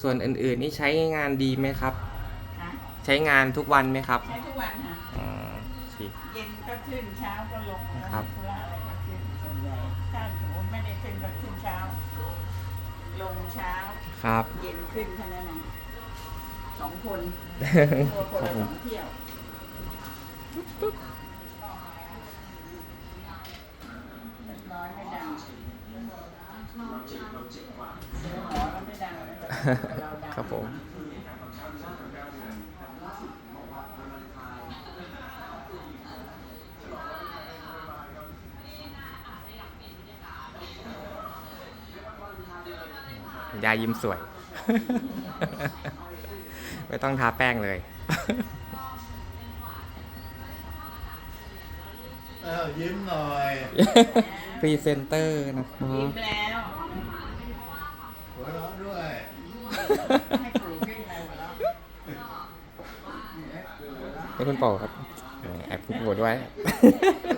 ส่วนอื่นๆนี่ใช้งานดีไหมครับ ค่ะใช้งานทุกวันไหมครับใช้ทุกวันค่ะอ๋อฉีดเย็นก็ขึ้นเช้าก็ลงครับ ธุระอะไรก็ขึ้นส่วนใหญ่ถ้าสมมติไม่ได้ขึ้นก็ขึ้นเช้า ลงเช้า ครับ เย็นขึ้นแค่นั้นเองสองคนตัวคนครัละบผสมองเที่ยว เรียบร้อยไม่ดัง ครับผมยายยิ้มสวย ไม่ต้องทาแป้งเลย เอ้ายิ้มหน่อย พรีเซนเตอร์นะครับ ยิ้มแล้วหัวเราะ ด้วยให้คุณเป๋ครับแอบคุณโป๋ด้วย